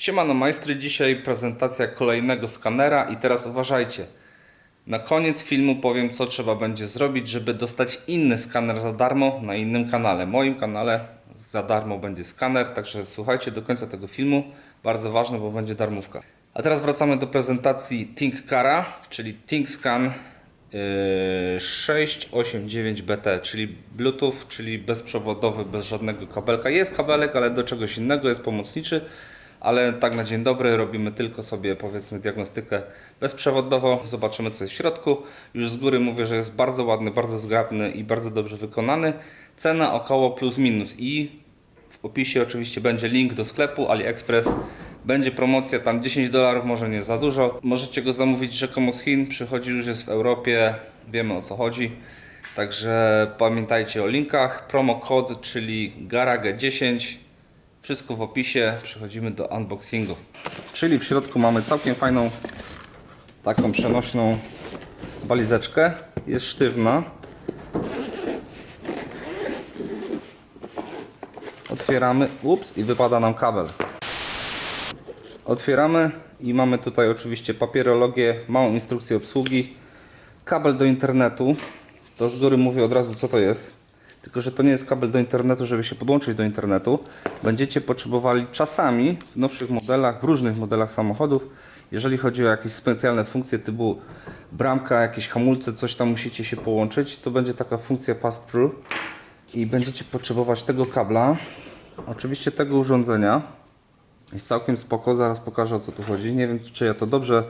Siemano majstry, dzisiaj prezentacja kolejnego skanera i teraz uważajcie. Na koniec filmu powiem co trzeba będzie zrobić, żeby dostać inny skaner za darmo na innym kanale. Moim kanale za darmo będzie skaner, także słuchajcie do końca tego filmu. Bardzo ważne, bo będzie darmówka. A teraz wracamy do prezentacji ThinkCara, czyli ThinkScan yy, 689BT, czyli Bluetooth, czyli bezprzewodowy, bez żadnego kabelka. Jest kabelek, ale do czegoś innego, jest pomocniczy, ale tak na dzień dobry robimy tylko sobie powiedzmy diagnostykę bezprzewodowo, zobaczymy co jest w środku. Już z góry mówię, że jest bardzo ładny, bardzo zgrabny i bardzo dobrze wykonany. Cena około plus minus i w opisie oczywiście będzie link do sklepu AliExpress. Będzie promocja tam 10 dolarów, może nie za dużo. Możecie go zamówić rzekomo z Chin, przychodzi już jest w Europie, wiemy o co chodzi. Także pamiętajcie o linkach. Promo kod, czyli GARAGE10. Wszystko w opisie. Przechodzimy do unboxingu. Czyli w środku mamy całkiem fajną taką przenośną walizeczkę. Jest sztywna. Otwieramy, ups, i wypada nam kabel. Otwieramy i mamy tutaj oczywiście papierologię, małą instrukcję obsługi, kabel do internetu. To z góry mówię od razu co to jest. Tylko, że to nie jest kabel do internetu, żeby się podłączyć do internetu. Będziecie potrzebowali czasami w nowszych modelach, w różnych modelach samochodów, jeżeli chodzi o jakieś specjalne funkcje typu bramka, jakieś hamulce, coś tam musicie się połączyć, to będzie taka funkcja pass-through i będziecie potrzebować tego kabla, oczywiście tego urządzenia. Jest całkiem spoko, zaraz pokażę o co tu chodzi. Nie wiem czy ja to dobrze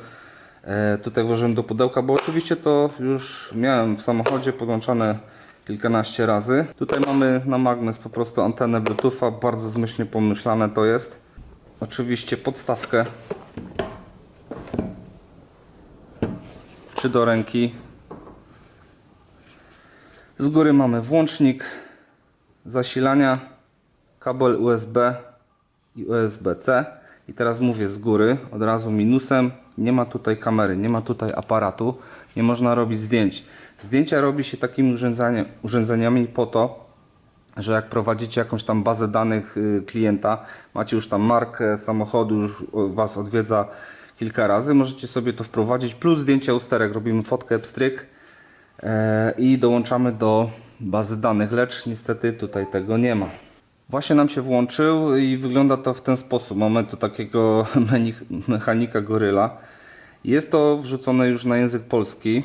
e, tutaj włożyłem do pudełka, bo oczywiście to już miałem w samochodzie podłączane kilkanaście razy. Tutaj mamy na magnes po prostu antenę Bluetootha, bardzo zmyślnie pomyślane to jest. Oczywiście podstawkę czy do ręki. Z góry mamy włącznik zasilania, kabel USB i USB-C. I teraz mówię z góry, od razu minusem, nie ma tutaj kamery, nie ma tutaj aparatu, nie można robić zdjęć. Zdjęcia robi się takimi urządzenia, urządzeniami po to, że jak prowadzicie jakąś tam bazę danych y, klienta, macie już tam markę samochodu, już Was odwiedza kilka razy, możecie sobie to wprowadzić, plus zdjęcia usterek, robimy fotkę, pstryk e, i dołączamy do bazy danych, lecz niestety tutaj tego nie ma. Właśnie nam się włączył i wygląda to w ten sposób. Mamy tu takiego mechanika goryla. Jest to wrzucone już na język polski.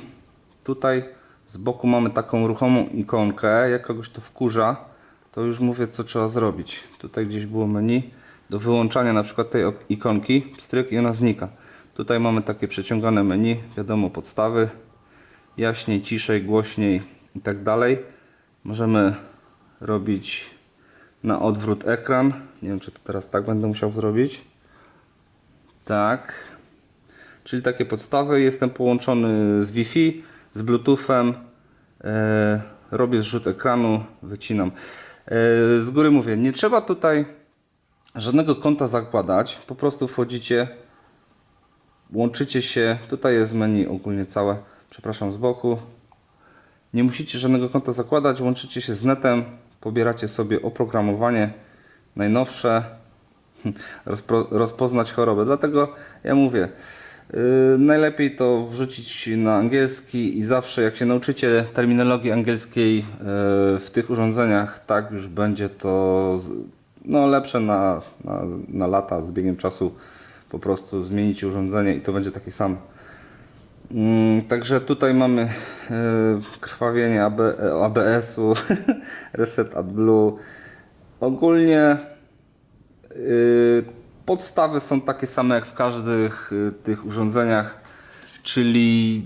Tutaj z boku mamy taką ruchomą ikonkę. Jak kogoś to wkurza, to już mówię co trzeba zrobić. Tutaj gdzieś było menu do wyłączania na przykład tej ikonki, stryk i ona znika. Tutaj mamy takie przeciągane menu, wiadomo podstawy, jaśniej, ciszej, głośniej i tak dalej. Możemy robić na odwrót ekran. Nie wiem, czy to teraz tak będę musiał zrobić. Tak. Czyli takie podstawy. Jestem połączony z Wi-Fi, z Bluetoothem. E, robię zrzut ekranu, wycinam. E, z góry mówię, nie trzeba tutaj żadnego konta zakładać. Po prostu wchodzicie, łączycie się. Tutaj jest menu ogólnie całe. Przepraszam z boku. Nie musicie żadnego konta zakładać, łączycie się z netem, pobieracie sobie oprogramowanie najnowsze, rozpoznać chorobę. Dlatego ja mówię, najlepiej to wrzucić na angielski i zawsze jak się nauczycie terminologii angielskiej yy, w tych urządzeniach, tak już będzie to no, lepsze na, na, na lata z biegiem czasu. Po prostu zmienicie urządzenie i to będzie taki sam. Mm, Także tutaj mamy e, krwawienie AB, ABS-u, Reset AdBlue. Ogólnie podstawy są takie same jak w każdych e, tych urządzeniach, czyli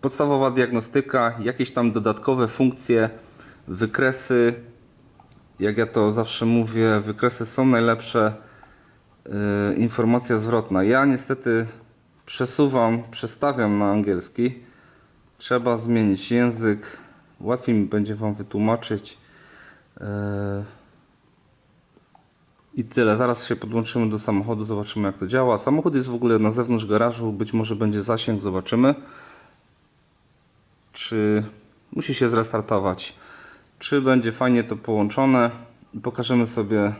podstawowa diagnostyka, jakieś tam dodatkowe funkcje, wykresy. Jak ja to zawsze mówię, wykresy są najlepsze. E, informacja zwrotna. Ja niestety przesuwam, przestawiam na angielski. Trzeba zmienić język. Łatwiej mi będzie Wam wytłumaczyć. E, I tyle. Zaraz się podłączymy do samochodu, zobaczymy jak to działa. Samochód jest w ogóle na zewnątrz garażu, być może będzie zasięg, zobaczymy. Czy musi się zrestartować? Czy będzie fajnie to połączone? Pokażemy sobie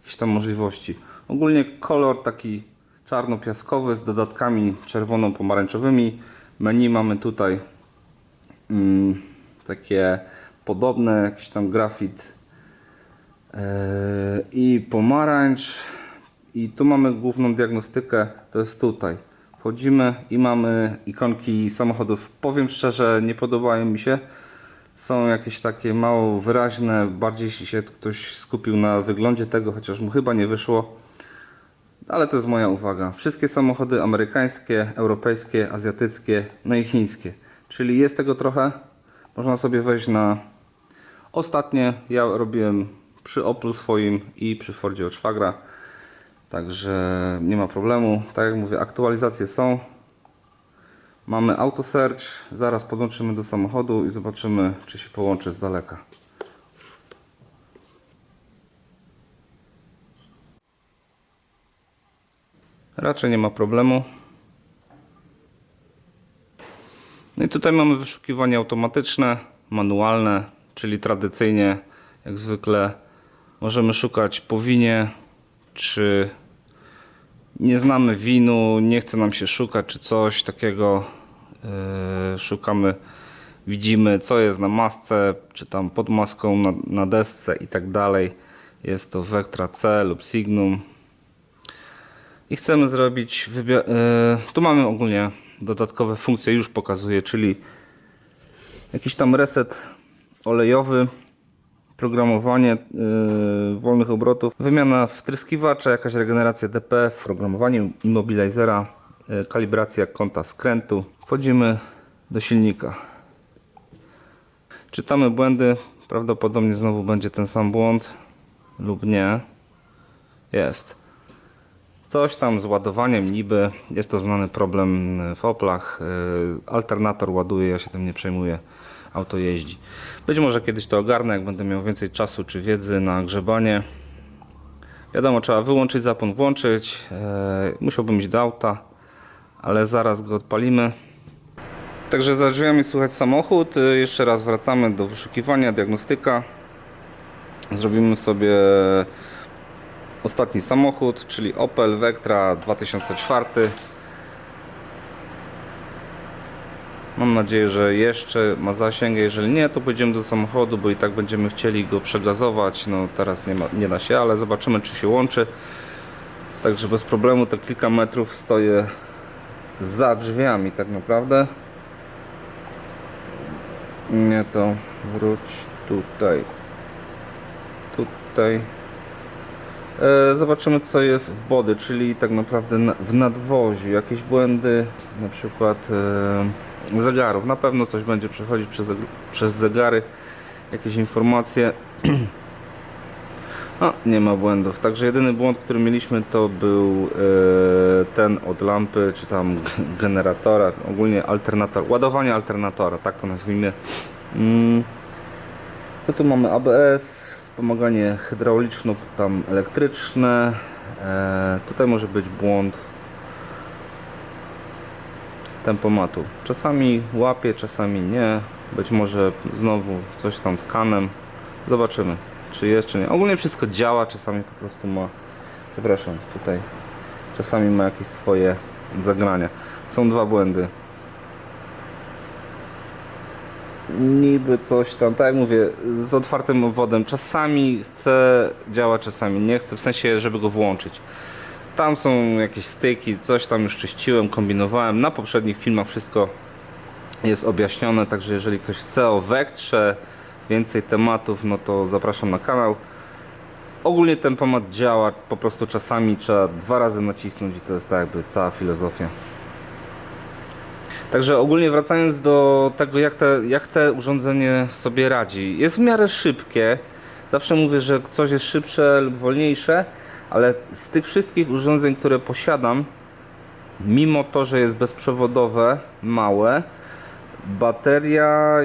jakieś tam możliwości. Ogólnie kolor taki czarno-piaskowy z dodatkami czerwono-pomarańczowymi. Menu mamy tutaj mm, takie podobne, jakiś tam grafit i pomarańcz. I tu mamy główną diagnostykę, to jest tutaj. Wchodzimy i mamy ikonki samochodów. Powiem szczerze, nie podobają mi się. Są jakieś takie mało wyraźne, bardziej się ktoś skupił na wyglądzie tego, chociaż mu chyba nie wyszło. Ale to jest moja uwaga. Wszystkie samochody amerykańskie, europejskie, azjatyckie, no i chińskie. Czyli jest tego trochę. Można sobie wejść na ostatnie. Ja robiłem przy Oplu swoim i przy Fordzie od. Także nie ma problemu. Tak jak mówię, aktualizacje są. Mamy auto search. Zaraz podłączymy do samochodu i zobaczymy, czy się połączy z daleka. Raczej nie ma problemu. No i tutaj mamy wyszukiwanie automatyczne, manualne, czyli tradycyjnie, jak zwykle, możemy szukać po winie, czy nie znamy winu, nie chce nam się szukać, czy coś takiego. Yy, szukamy, widzimy, co jest na masce, czy tam pod maską na, na desce i tak dalej. Jest to Vectra C lub Signum i chcemy zrobić e, tu mamy ogólnie dodatkowe funkcje już pokazuję, czyli jakiś tam reset olejowy programowanie e, wolnych obrotów, wymiana wtryskiwacza, jakaś regeneracja DPF, programowanie immobilizera, e, kalibracja kąta skrętu. Wchodzimy do silnika. Czytamy błędy, prawdopodobnie znowu będzie ten sam błąd lub nie. Jest. Coś tam z ładowaniem niby, jest to znany problem w Oplach. Yy, Alternator ładuje, ja się tym nie przejmuję. Auto jeździ. Być może kiedyś to ogarnę, jak będę miał więcej czasu czy wiedzy na grzebanie. Wiadomo, trzeba wyłączyć zapłon, włączyć. Yy, Musiałbym iść do auta, ale zaraz go odpalimy. Także za drzwiami słychać samochód. Yy, Jeszcze raz wracamy do wyszukiwania, diagnostyka. Zrobimy sobie ostatni samochód, czyli Opel Vectra 2004. Mam nadzieję, że jeszcze ma zasięg. Jeżeli nie, to pójdziemy do samochodu, bo i tak będziemy chcieli go przegazować. No teraz nie, ma, nie da się, ale zobaczymy, czy się łączy. Także bez problemu te kilka metrów stoję za drzwiami, tak naprawdę. Nie, to wróć tutaj. Tutaj. E, Zobaczymy co jest w body, czyli tak naprawdę na- w nadwoziu. Jakieś błędy, na przykład e, zegarów. Na pewno coś będzie przechodzić przez, przez zegary, jakieś informacje. A, nie ma błędów. Także jedyny błąd, który mieliśmy to był e, ten od lampy, czy tam generatora, ogólnie alternator, ładowanie alternatora, tak to nazwijmy. Mm. Co tu mamy? ABS, wspomaganie hydrauliczno, tam elektryczne. E, tutaj może być błąd tempomatu. Czasami łapie, czasami nie. Być może znowu coś tam z kanem. Zobaczymy, czy jest, czy nie. Ogólnie wszystko działa, czasami po prostu ma. Przepraszam, tutaj. Czasami ma jakieś swoje zagrania. Są dwa błędy. niby coś tam, tak jak mówię, z otwartym obwodem. Czasami chce działać, czasami nie chce, w sensie, żeby go włączyć. Tam są jakieś styki, coś tam już czyściłem, kombinowałem. Na poprzednich filmach wszystko jest objaśnione, także jeżeli ktoś chce o Vectrze więcej tematów, no to zapraszam na kanał. Ogólnie ten temat działa, po prostu czasami trzeba dwa razy nacisnąć i to jest tak jakby cała filozofia. Także ogólnie wracając do tego, jak te, jak te urządzenie sobie radzi. Jest w miarę szybkie. Zawsze mówię, że coś jest szybsze lub wolniejsze, ale z tych wszystkich urządzeń, które posiadam, mimo to, że jest bezprzewodowe, małe, bateria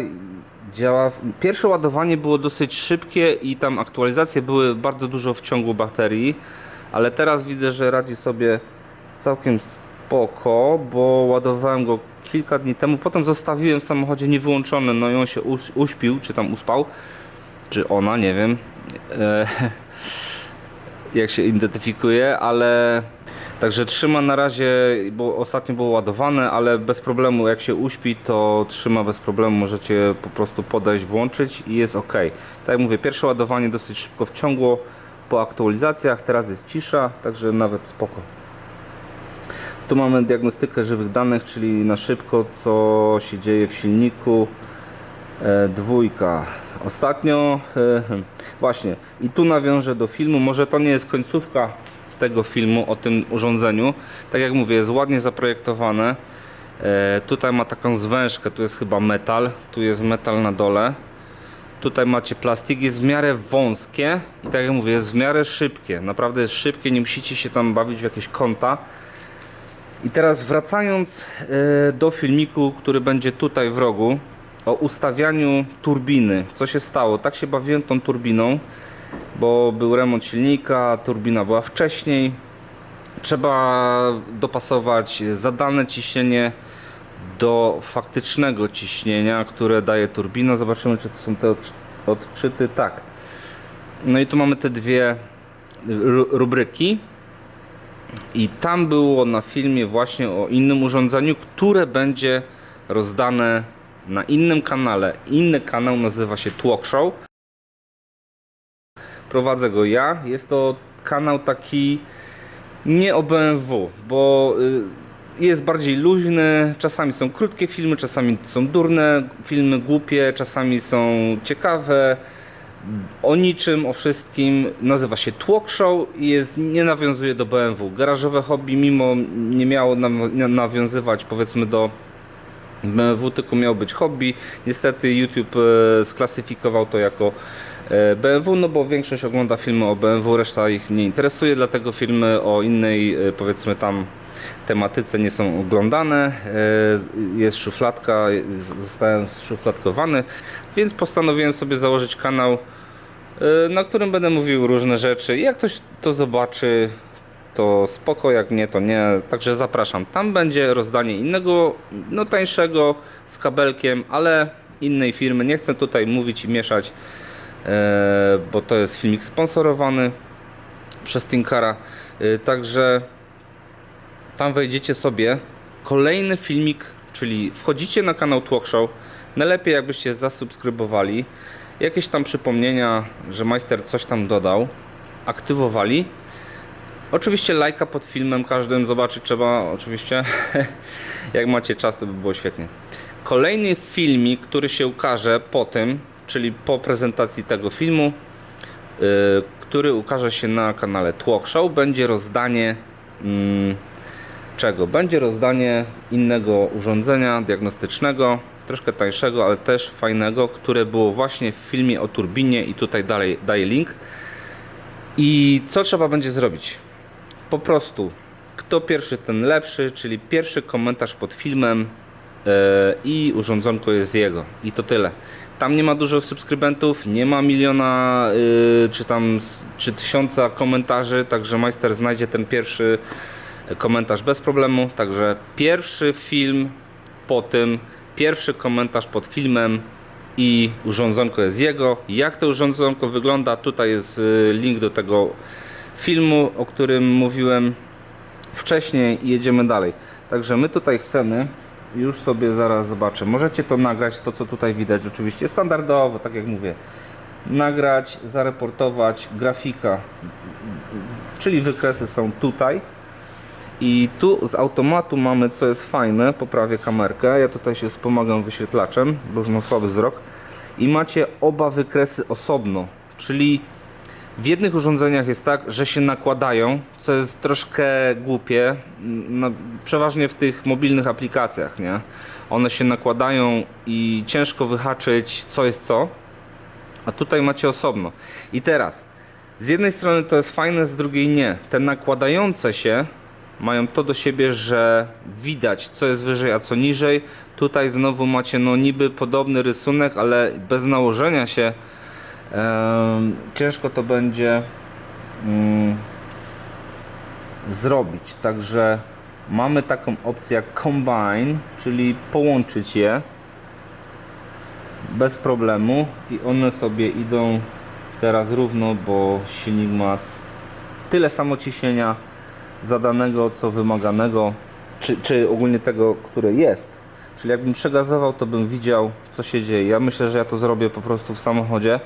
działa. Pierwsze ładowanie było dosyć szybkie i tam aktualizacje były bardzo dużo w ciągu baterii, ale teraz widzę, że radzi sobie całkiem spoko, bo ładowałem go kilka dni temu, potem zostawiłem w samochodzie niewyłączony, no i on się uś- uśpił, czy tam uspał, czy ona, nie wiem. E, jak się identyfikuje, ale także trzyma na razie, bo ostatnio było ładowane, ale bez problemu jak się uśpi, to trzyma bez problemu, możecie po prostu podejść, włączyć i jest ok. Tak jak mówię, pierwsze ładowanie dosyć szybko wciągło po aktualizacjach, teraz jest cisza, także nawet spoko. Tu mamy diagnostykę żywych danych, czyli na szybko co się dzieje w silniku. E, dwójka. Ostatnio e, hmm, właśnie i tu nawiążę do filmu. Może to nie jest końcówka tego filmu o tym urządzeniu. Tak jak mówię, jest ładnie zaprojektowane. E, tutaj ma taką zwężkę, tu jest chyba metal, tu jest metal na dole. Tutaj macie plastik, jest w miarę wąskie i tak jak mówię, jest w miarę szybkie. Naprawdę jest szybkie, nie musicie się tam bawić w jakieś kąta. I teraz wracając e, do filmiku, który będzie tutaj w rogu, o ustawianiu turbiny. Co się stało? Tak się bawiłem tą turbiną, bo był remont silnika, turbina była wcześniej. Trzeba dopasować zadane ciśnienie do faktycznego ciśnienia, które daje turbina. Zobaczymy, czy to są te odczy- odczyty. Tak. No i tu mamy te dwie ru- rubryki. I tam było na filmie właśnie o innym urządzeniu, które będzie rozdane na innym kanale. Inny kanał nazywa się Talk Show. Prowadzę go ja. Jest to kanał taki nie o BMW, bo y, jest bardziej luźny. Czasami są krótkie filmy, czasami są durne filmy, głupie, czasami są ciekawe o niczym, o wszystkim. Nazywa się Talk Show i jest, nie nawiązuje do BMW. Garażowe hobby mimo nie miało naw- nawiązywać powiedzmy do BMW, miało być hobby. Niestety YouTube e, sklasyfikował to jako e, BMW, no bo większość ogląda filmy o BMW, reszta ich nie interesuje, dlatego filmy o innej e, powiedzmy tam tematyce nie są oglądane. Jest szufladka, zostałem szufladkowany, więc postanowiłem sobie założyć kanał, na którym będę mówił różne rzeczy. Jak ktoś to zobaczy, to spoko, jak nie, to nie. Także zapraszam. Tam będzie rozdanie innego, no tańszego, z kabelkiem, ale innej firmy. Nie chcę tutaj mówić i mieszać, e, bo to jest filmik sponsorowany przez Tinkara. E, także tam wejdziecie sobie kolejny filmik, czyli wchodzicie na kanał Talk Show. Najlepiej jakbyście zasubskrybowali. Jakieś tam przypomnienia, że majster coś tam dodał, aktywowali. Oczywiście lajka pod filmem każdym zobaczyć trzeba oczywiście. Jak macie czas to by było świetnie. Kolejny filmik, który się ukaże po tym, czyli po prezentacji tego filmu, yy, który ukaże się na kanale Talk Show, będzie rozdanie mm, czego? Będzie rozdanie innego urządzenia diagnostycznego, troszkę tańszego, ale też fajnego, które było właśnie w filmie o turbinie i tutaj dalej daję link. I co trzeba będzie zrobić? Po prostu, kto pierwszy, ten lepszy, czyli pierwszy komentarz pod filmem e, i urządzonko jest jego. I to tyle. Tam nie ma dużo subskrybentów, nie ma miliona y, czy tam czy tysiąca komentarzy, także majster znajdzie ten pierwszy komentarz bez problemu. Także pierwszy film po tym, pierwszy komentarz pod filmem i urządzonko jest jego. Jak to urządzonko wygląda? Tutaj jest y, link do tego filmu, o którym mówiłem wcześniej i jedziemy dalej. Także my tutaj chcemy, już sobie zaraz zobaczę, możecie to nagrać, to co tutaj widać oczywiście standardowo, tak jak mówię, nagrać, zareportować grafika, czyli wykresy są tutaj. I tu z automatu mamy, co jest fajne, poprawię kamerkę, ja tutaj się wspomagam wyświetlaczem, bo już mam słaby wzrok. I macie oba wykresy osobno, czyli w jednych urządzeniach jest tak, że się nakładają, co jest troszkę głupie, no, przeważnie w tych mobilnych aplikacjach, nie? One się nakładają i ciężko wyhaczyć, co jest co, a tutaj macie osobno. I teraz, z jednej strony to jest fajne, z drugiej nie. Te nakładające się mają to do siebie, że widać, co jest wyżej, a co niżej. Tutaj znowu macie no niby podobny rysunek, ale bez nałożenia się ciężko to będzie mm, zrobić. Także mamy taką opcję jak combine, czyli połączyć je bez problemu i one sobie idą teraz równo, bo silnik ma tyle samo ciśnienia zadanego, co wymaganego, czy, czy ogólnie tego, które jest. Czyli jakbym przegazował, to bym widział, co się dzieje. Ja myślę, że ja to zrobię po prostu w samochodzie.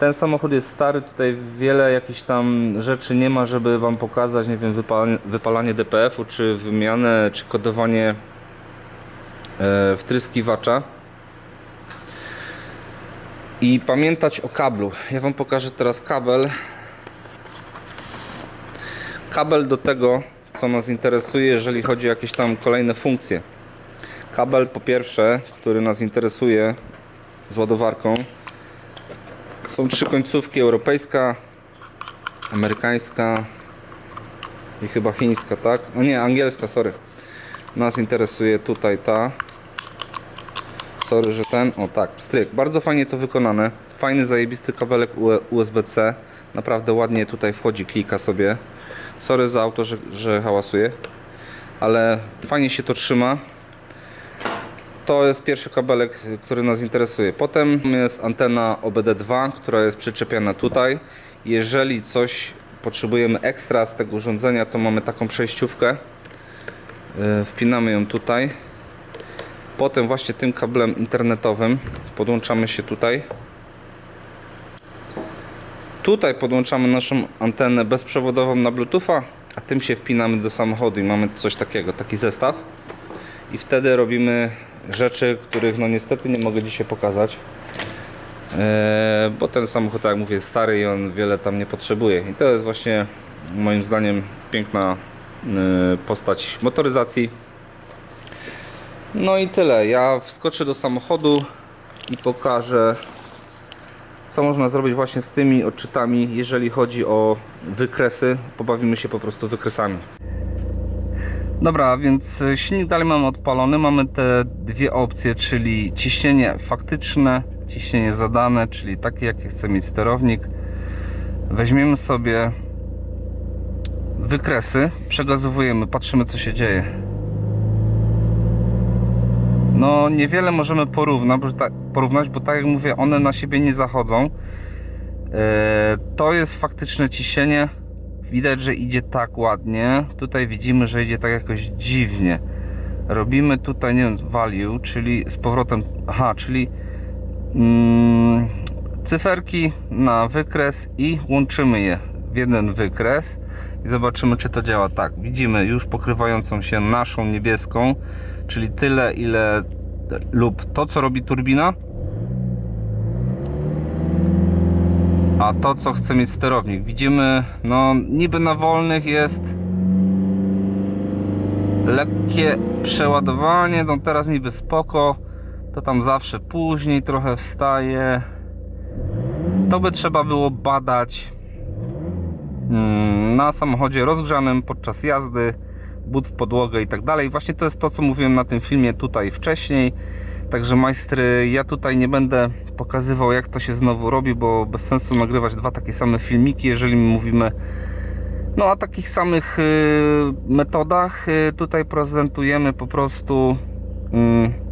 Ten samochód jest stary, tutaj wiele jakichś tam rzeczy nie ma, żeby Wam pokazać, nie wiem, wypalanie, wypalanie DPF-u, czy wymianę, czy kodowanie e, wtryskiwacza. I pamiętać o kablu. Ja Wam pokażę teraz kabel. Kabel do tego, co nas interesuje, jeżeli chodzi o jakieś tam kolejne funkcje. Kabel po pierwsze, który nas interesuje z ładowarką, są trzy końcówki, europejska, amerykańska i chyba chińska, tak? No nie, angielska, sorry. Nas interesuje tutaj ta. Sorry, że ten, o tak, stryk. Bardzo fajnie to wykonane. Fajny, zajebisty kabelek USB-C. Naprawdę ładnie tutaj wchodzi, klika sobie. Sorry za auto, że, że hałasuje. Ale fajnie się to trzyma. To jest pierwszy kabelek, który nas interesuje. Potem jest antena OBD2, która jest przyczepiona tutaj. Jeżeli coś potrzebujemy ekstra z tego urządzenia, to mamy taką przejściówkę. Yy, Wpinamy ją tutaj. Potem właśnie tym kablem internetowym podłączamy się tutaj. Tutaj podłączamy naszą antenę bezprzewodową na Bluetootha, a tym się wpinamy do samochodu i mamy coś takiego, taki zestaw. I wtedy robimy rzeczy, których no niestety nie mogę dzisiaj pokazać. Eee, bo ten samochód, tak jak mówię, jest stary i on wiele tam nie potrzebuje. I to jest właśnie moim zdaniem piękna e, postać motoryzacji. No i tyle. Ja wskoczę do samochodu i pokażę co można zrobić właśnie z tymi odczytami, jeżeli chodzi o wykresy. Pobawimy się po prostu wykresami. Dobra, więc e, silnik dalej mamy odpalony. Mamy te dwie opcje, czyli ciśnienie faktyczne, ciśnienie zadane, czyli takie jakie chce mieć sterownik. Weźmiemy sobie wykresy, przegazowujemy, patrzymy co się dzieje. No niewiele możemy porównać, bo, tak, porównać, bo tak jak mówię, one na siebie nie zachodzą. E, to jest faktyczne ciśnienie. Widać, że idzie tak ładnie. Tutaj widzimy, że idzie tak jakoś dziwnie. Robimy tutaj, nie wiem, value, czyli z powrotem, aha, czyli mm, cyferki na wykres i łączymy je w jeden wykres i zobaczymy, czy to działa tak. Widzimy już pokrywającą się naszą niebieską, czyli tyle, ile lub to, co robi turbina, a to, co chce mieć sterownik. Widzimy, no niby na wolnych jest lekkie przeładowanie, no teraz niby spoko, to tam zawsze później trochę wstaje. To by trzeba było badać mm, na samochodzie rozgrzanym podczas jazdy, but w podłogę i tak dalej. Właśnie to jest to, co mówiłem na tym filmie tutaj wcześniej. Także majstry, ja tutaj nie będę pokazywał jak to się znowu robi, bo bez sensu nagrywać dwa takie same filmiki, jeżeli mówimy no o takich samych y, metodach. Y, tutaj prezentujemy po prostu y,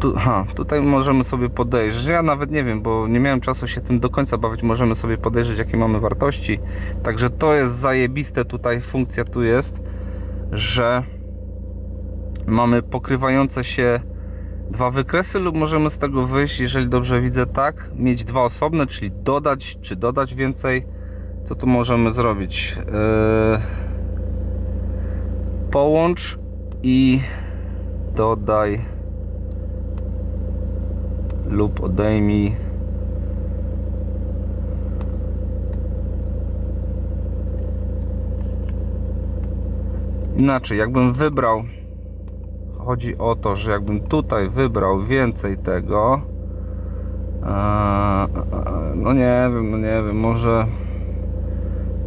tu, ha, tutaj możemy sobie podejrzeć. Ja nawet nie wiem, bo nie miałem czasu się tym do końca bawić. Możemy sobie podejrzeć, jakie mamy wartości. Także to jest zajebiste tutaj. Funkcja tu jest, że mamy pokrywające się dwa wykresy, lub możemy z tego wyjść, jeżeli dobrze widzę, tak, mieć dwa osobne, czyli dodać, czy dodać więcej. Co tu możemy zrobić? Yy... Połącz i dodaj lub odejmij inaczej jakbym wybrał chodzi o to, że jakbym tutaj wybrał więcej tego eee, no nie wiem, no nie wiem, może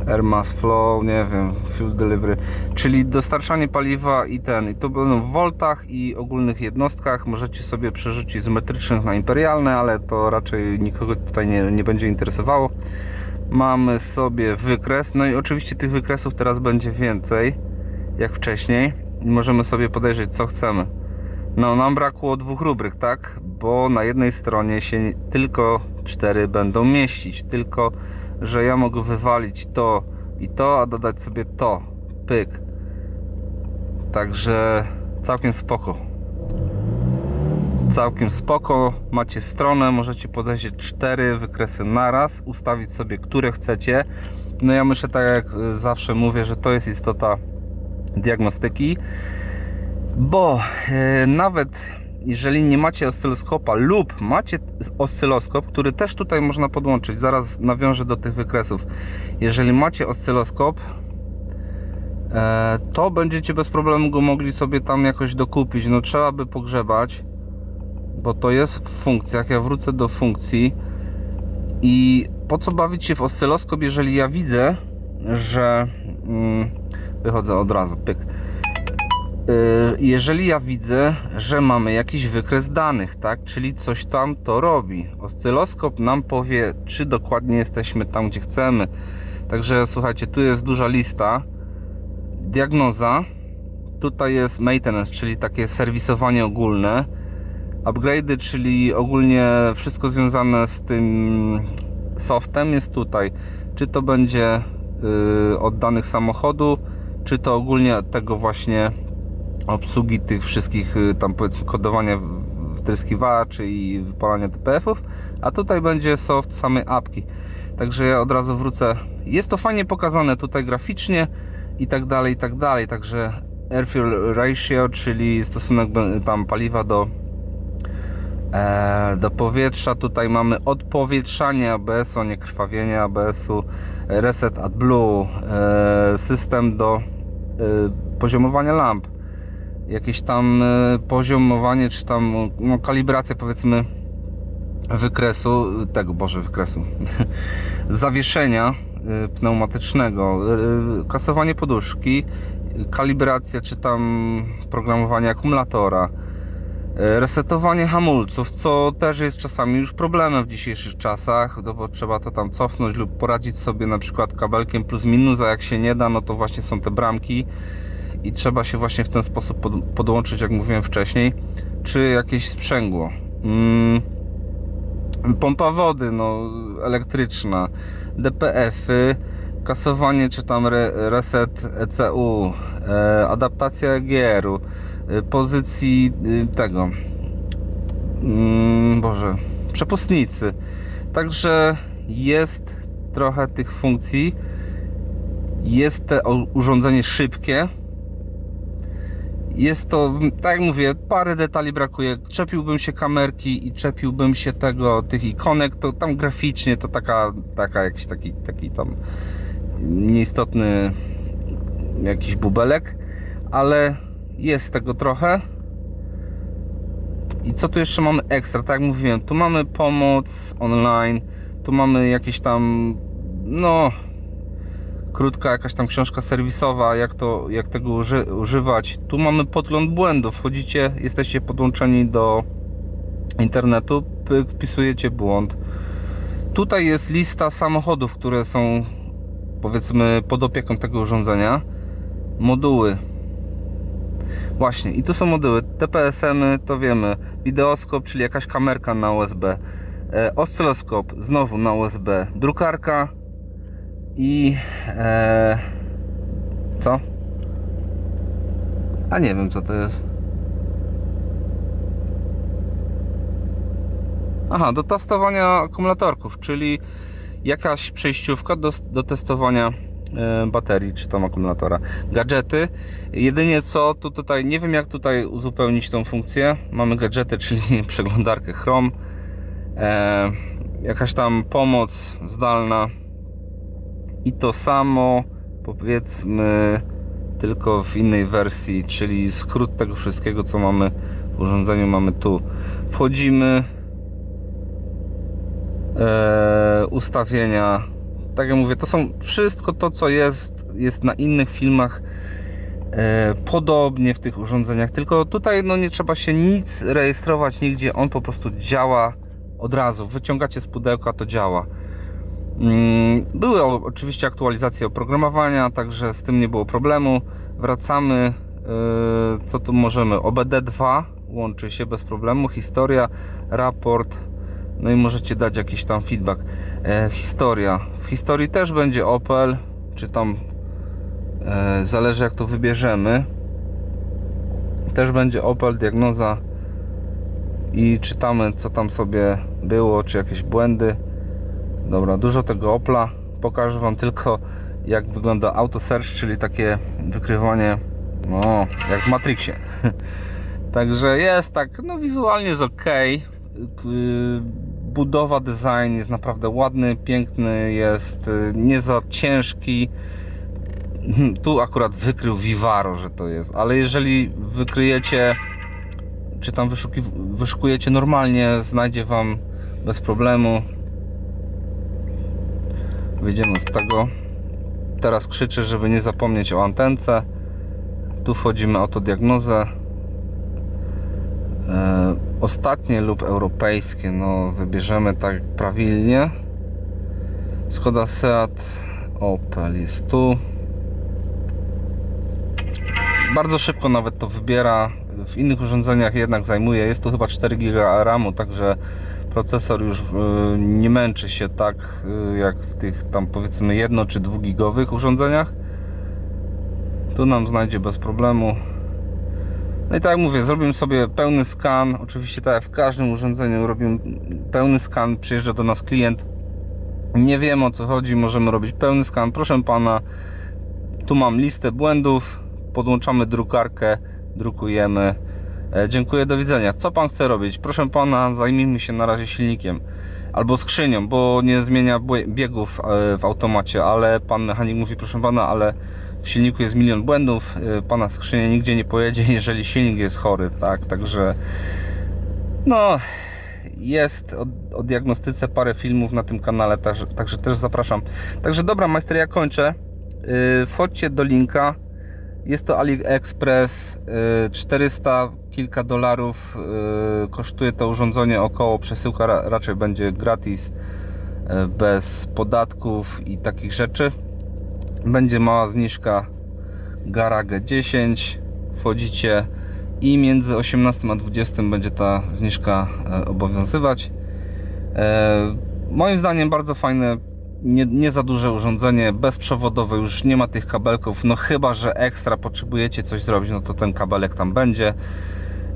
Air Mass Flow, nie wiem, Fuel Delivery, czyli dostarczanie paliwa i ten, i to będą w voltach i ogólnych jednostkach, możecie sobie przerzucić z metrycznych na imperialne, ale to raczej nikogo tutaj nie, nie będzie interesowało. Mamy sobie wykres, no i oczywiście tych wykresów teraz będzie więcej, jak wcześniej, i możemy sobie podejrzeć co chcemy. No nam brakło dwóch rubryk, tak? Bo na jednej stronie się tylko cztery będą mieścić, tylko że ja mogę wywalić to i to, a dodać sobie to. Pyk. Także całkiem spoko. Całkiem spoko. Macie stronę, możecie podejść cztery wykresy naraz, ustawić sobie, które chcecie. No ja myślę, tak jak y, zawsze mówię, że to jest istota diagnostyki, bo e, nawet jeżeli nie macie oscyloskopa lub macie oscyloskop, który też tutaj można podłączyć, zaraz nawiążę do tych wykresów. Jeżeli macie oscyloskop, e, to będziecie bez problemu go mogli sobie tam jakoś dokupić. No trzeba by pogrzebać, bo to jest w funkcjach. Ja wrócę do funkcji i po co bawić się w oscyloskop, jeżeli ja widzę, że mm, wychodzę od razu, pyk. Y, jeżeli ja widzę, że mamy jakiś wykres danych, tak, czyli coś tam to robi. Oscyloskop nam powie, czy dokładnie jesteśmy tam, gdzie chcemy. Także słuchajcie, tu jest duża lista. Diagnoza. Tutaj jest maintenance, czyli takie serwisowanie ogólne. Upgrade'y, czyli ogólnie wszystko związane z tym softem jest tutaj. Czy to będzie yy, od danych samochodu, czy to ogólnie tego właśnie obsługi tych wszystkich y, tam powiedzmy kodowania wtryskiwaczy i wypalania TPF-ów, a tutaj będzie soft samej apki. Także ja od razu wrócę. Jest to fajnie pokazane tutaj graficznie i tak dalej, i tak dalej. Także air fuel ratio, czyli stosunek tam paliwa do e, do powietrza. Tutaj mamy odpowietrzanie ABS-u, nie krwawienie ABS-u, reset AdBlue, e, system do poziomowania lamp. Jakieś tam e, poziomowanie, czy tam no, kalibracja powiedzmy wykresu, tego, boże wykresu, zawieszenia e, pneumatycznego, kasowanie poduszki, kalibracja, czy tam programowanie akumulatora, resetowanie hamulców, co też jest czasami już problemem w dzisiejszych czasach, no bo trzeba to tam cofnąć lub poradzić sobie na przykład kabelkiem plus minus, a jak się nie da, no to właśnie są te bramki, i trzeba się właśnie w ten sposób pod, podłączyć, jak mówiłem wcześniej, czy jakieś sprzęgło. Mm, pompa wody, no, elektryczna, DPF-y, kasowanie czy tam re, reset ECU, e, adaptacja EGR-u, e, pozycji y, tego, mm, Boże, przepustnicy. Także jest trochę tych funkcji. Jest to urządzenie szybkie, jest to, tak jak mówię, parę detali brakuje. Czepiłbym się kamerki i czepiłbym się tego, tych ikonek, to tam graficznie to taka, taka jakiś taki, taki tam nieistotny jakiś bubelek, ale jest tego trochę. I co tu jeszcze mamy ekstra? Tak jak mówiłem, tu mamy pomoc online, tu mamy jakieś tam, no, krótka jakaś tam książka serwisowa, jak, to, jak tego uży, używać. Tu mamy podgląd błędów. Wchodzicie, jesteście podłączeni do internetu, wpisujecie błąd. Tutaj jest lista samochodów, które są powiedzmy pod opieką tego urządzenia. Moduły. Właśnie, i tu są moduły. TPSM-y, to wiemy. Wideoskop, czyli jakaś kamerka na USB. E, oscyloskop, znowu na USB. Drukarka, i e, co? A nie wiem co to jest. Aha, do testowania akumulatorków, czyli jakaś przejściówka do, do testowania baterii czy tam akumulatora. Gadżety. Jedynie co tu tutaj, nie wiem jak tutaj uzupełnić tą funkcję. Mamy gadżety, czyli przeglądarkę Chrome. E, jakaś tam pomoc zdalna i to samo powiedzmy tylko w innej wersji, czyli skrót tego wszystkiego co mamy w urządzeniu mamy tu. Wchodzimy e, ustawienia. Tak jak mówię, to są wszystko to co jest jest na innych filmach e, podobnie w tych urządzeniach, tylko tutaj no nie trzeba się nic rejestrować nigdzie, on po prostu działa od razu. Wyciągacie z pudełka, to działa. Mm, Były oczywiście aktualizacje oprogramowania, także z tym nie było problemu. Wracamy. yy, Co tu możemy? OBD2 łączy się bez problemu. Historia, raport, No i możecie dać jakiś tam feedback. E, historia. W historii też będzie Opel, czy tam e, zależy jak to wybierzemy. Też będzie Opel, diagnoza i czytamy co tam sobie było, czy jakieś błędy. Dobra, dużo tego Opla. Pokażę Wam tylko jak wygląda auto search, czyli takie wykrywanie, no, jak w Matrixie. Także jest tak, no wizualnie jest ok. Budowa, design jest naprawdę ładny, piękny, jest y, nie za ciężki. Tu akurat wykrył Vivaro, że to jest, ale jeżeli wykryjecie, czy tam wyszukujecie normalnie, znajdzie Wam bez problemu. Wyjdziemy z tego. Teraz krzyczę, żeby nie zapomnieć o antence. Tu wchodzimy autodiagnozę. E, ostatnie lub europejskie, no wybierzemy tak prawilnie. Skoda Seat Opel jest tu. Bardzo szybko nawet to wybiera. W innych urządzeniach jednak zajmuje. Jest tu chyba 4 GB RAMu, także procesor już y, nie męczy się tak y, jak w tych tam powiedzmy 1 czy 2 gigowych urządzeniach. Tu nam znajdzie bez problemu. No i tak jak mówię, zrobimy sobie pełny skan. Oczywiście tak jak w każdym urządzeniu robimy pełny skan, przyjeżdża do nas klient. Nie wiem o co chodzi, możemy robić pełny skan. Proszę pana, tu mam listę błędów, podłączamy drukarkę, drukujemy. E, dziękuję, do widzenia. Co pan chce robić? Proszę pana, zajmijmy się na razie silnikiem albo skrzynią, bo nie zmienia biegów e, w automacie, ale pan mechanik mówi, proszę pana, ale w silniku jest milion błędów, e, pana skrzynia nigdzie nie pojedzie, jeżeli silnik jest chory, tak, także no jest o, o diagnostyce parę filmów na tym kanale, także, także też zapraszam. Także dobra, majster, ja kończę. Yy, wchodźcie do linka. Jest to AliExpress, yy, 400 kilka dolarów kosztuje to urządzenie około, przesyłka ra, raczej będzie gratis, bez podatków i takich rzeczy. Będzie mała zniżka Garage 10. Wchodzicie i między 18 a 20 będzie ta zniżka e, obowiązywać. E, moim zdaniem bardzo fajne, nie, nie za duże urządzenie, bezprzewodowe, już nie ma tych kabelków, no chyba, że ekstra potrzebujecie coś zrobić, no to ten kabelek tam będzie.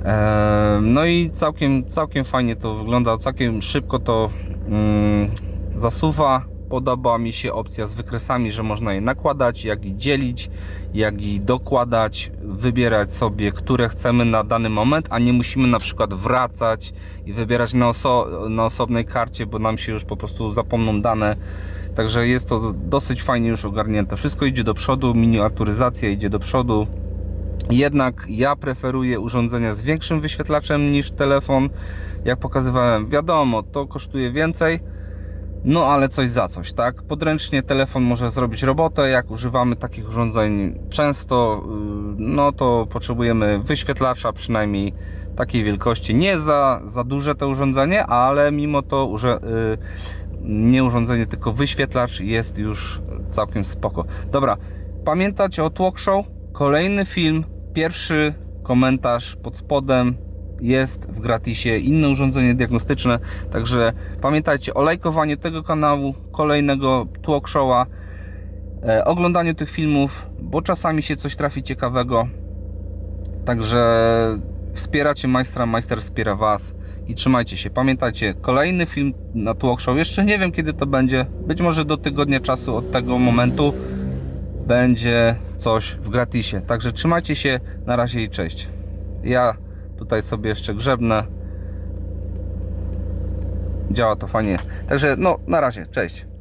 E, no i całkiem, całkiem fajnie to wygląda, całkiem szybko to mm, zasuwa. Podoba mi się opcja z wykresami, że można je nakładać, jak i dzielić, jak i dokładać, wybierać sobie, które chcemy na dany moment, a nie musimy na przykład wracać i wybierać na, oso na osobnej karcie, bo nam się już po prostu zapomną dane. Także jest to dosyć fajnie już ogarnięte. Wszystko idzie do przodu, miniaturyzacja idzie do przodu. Jednak ja preferuję urządzenia z większym wyświetlaczem niż telefon. Jak pokazywałem, wiadomo, to kosztuje więcej, no ale coś za coś, tak? Podręcznie telefon może zrobić robotę. Jak używamy takich urządzeń często, yy, no to potrzebujemy wyświetlacza przynajmniej takiej wielkości. Nie za, za duże to urządzenie, ale mimo to urze, yy, nie urządzenie, tylko wyświetlacz jest już całkiem spoko. Dobra, pamiętać o Talk Show. Kolejny film, pierwszy komentarz pod spodem jest w gratisie inne urządzenie diagnostyczne. Także pamiętajcie o lajkowaniu tego kanału, kolejnego talk showa, e, oglądaniu tych filmów, bo czasami się coś trafi ciekawego. Także wspieracie majstra, majster wspiera Was i trzymajcie się. Pamiętajcie, kolejny film na talk show. Jeszcze nie wiem kiedy to będzie. Być może do tygodnia czasu od tego momentu będzie coś w gratisie. Także trzymajcie się. Na razie i cześć. Ja tutaj sobie jeszcze grzebnę. Działa to fajnie. Także no, na razie, cześć.